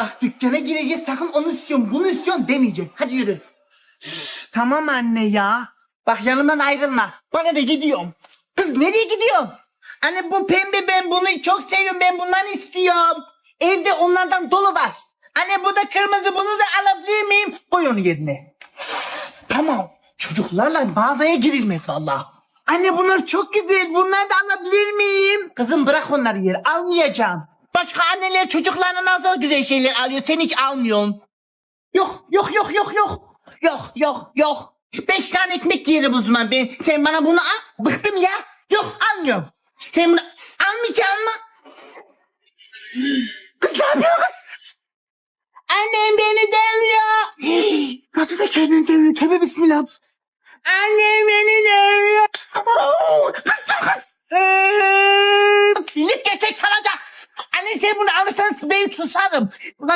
Bak dükkana gireceğiz sakın onu istiyorum bunu istiyorum demeyeceksin. Hadi yürü. Tamam anne ya. Bak yanımdan ayrılma. Bana ne gidiyorum. Kız nereye gidiyorsun? Anne bu pembe ben bunu çok seviyorum ben bundan istiyorum. Evde onlardan dolu var. Anne bu da kırmızı bunu da alabilir miyim? Koy onu yerine. Tamam. Çocuklarla mağazaya girilmez vallahi. Anne bunlar çok güzel. Bunları da alabilir miyim? Kızım bırak onları yer. Almayacağım. Başka anneler çocuklarına nasıl güzel şeyler alıyor. Sen hiç almıyorsun. Yok yok yok yok yok. Yok yok yok. Beş tane ekmek yerim o zaman ben. Sen bana bunu al. Bıktım ya. Yok almıyorum. Sen bunu almayacak mı? Kız ne yapıyor kız? Annem beni dövüyor. Nasıl da kendini dövüyor? Tövbe bismillah. Annem beni dövüyor. Oo, Kız dur kız. Kız, Lik gerçek sanacak. Gideceğim bunu alırsanız ben susarım.